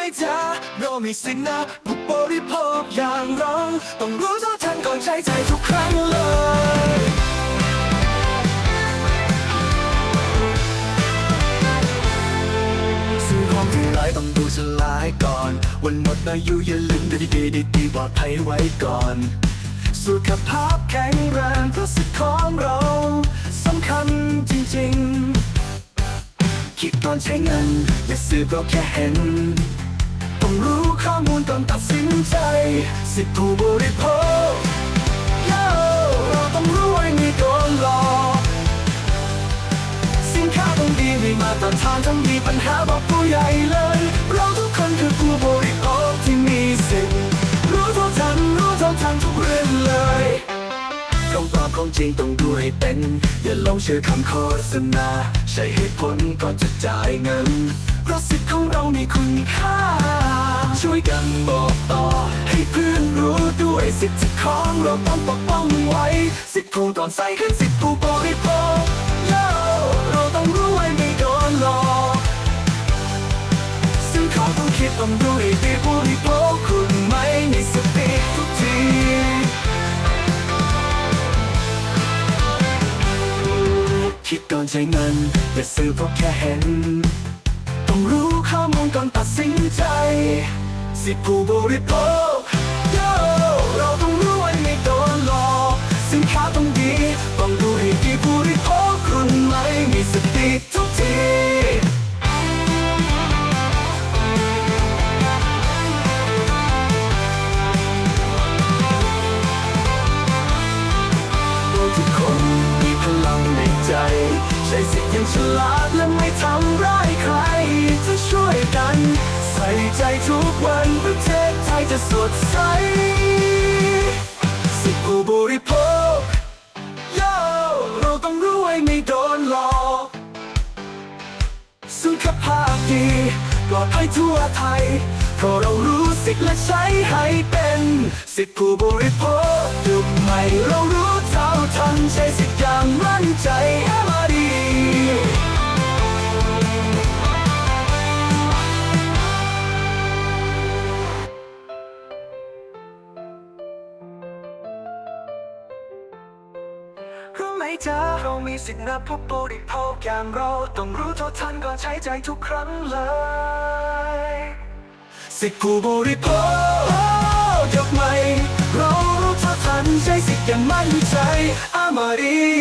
ไหมจ๊ะเรามีสิทธิ์นะผู้บริโภคอย่างเราต้องรู้เท่าทันก่อนใช้ใจทุกครั้งเลยซื้อของที่ไรต้องดูสลายก่อน วันหมดอายุอย่าลืมดีดีดีดีปลอดภัยไว้ก่อน สุขภาพแข็งแรงเพราะสิทธิ์ของเราสำคัญจริงๆคิดตอนใช้เงินอย่าซื้อเพราะแค่เห็น ต้องรู้ข้อมูลก่อนตัดสินใจ สิทธิผู้บริโภคเราต้องรู้ไว้มีโดนหลอกสินค้าต้องดีมีมาตรฐานต้องมีปัญหาบอกผู้ใหญ่เลย เราทุกคนคือผู้บริโภคที่มีสิทธิ์รู้เท่าทันรู้เท่าทันทุกเรื่องเลยของปลอมของจริงต้องดูให้เป็น อย่าหลงเชื่อคำโฆษณา ใช้เหตุผลก่อนจะจ่ายเงิน ราะสิทธิ์ของเรามีคุณค่า ช่วยกันบอกต่อ ให้เพื่อนรู้ด้วยสิทธิ์ของเราต้องปกป้องไว้ สิทธิ์ผู้ตอนใส่ขึ้นสิทธิ์ผู้บริโภคเราต้องรู้ไว้ไม่โดนหลอกซึ่งเขาต้องคิดต้องดูให้ดีผู้บริโภคคุณไม่มีสติทุกทีคิดก่อนใช้เงินอย่าซื้อเพราะแค่เห็น ต้องรู้ข้อมูลก่อนตัดสินใจ สิผู้บริโภค Yo เราต้องรู้ไว้ไม่โดนหลอกสินค้าต้องดี ต้องดูให้ดีผู้บริโภคคุณไม่มีสติทุกทีทุกคนมีพลังในใจ ใช้สิทธิ์อยังฉลาดและไม่ทำร้าย ทุกวันประเทศไทยจะสดใสสิทธิผู้บริโภค Yo เราต้องรู้ไว้ไม่โดนหลอกสุขภาพดีปลอดภัยทั่วไทยเพราะเรารู้สิทธิ์และใช้ให้เป็นสิทธิผู้บริโภคยุคใหม่เรารู้เท่าทันใช้สิทธิ์อย่างมั่นใจ แอมาดีรู้ไหมจ๊ะเรามีสิทธิ์นับผู้บริโภคอย่างเราต้องรู้เท่าทันก่อนใช้ใจทุกครั้งเลยสิทธิผู้บริโภคยกใหม่เรารู้เท่าทันใช้สิทธิ์อย่างมั่นใจอามารี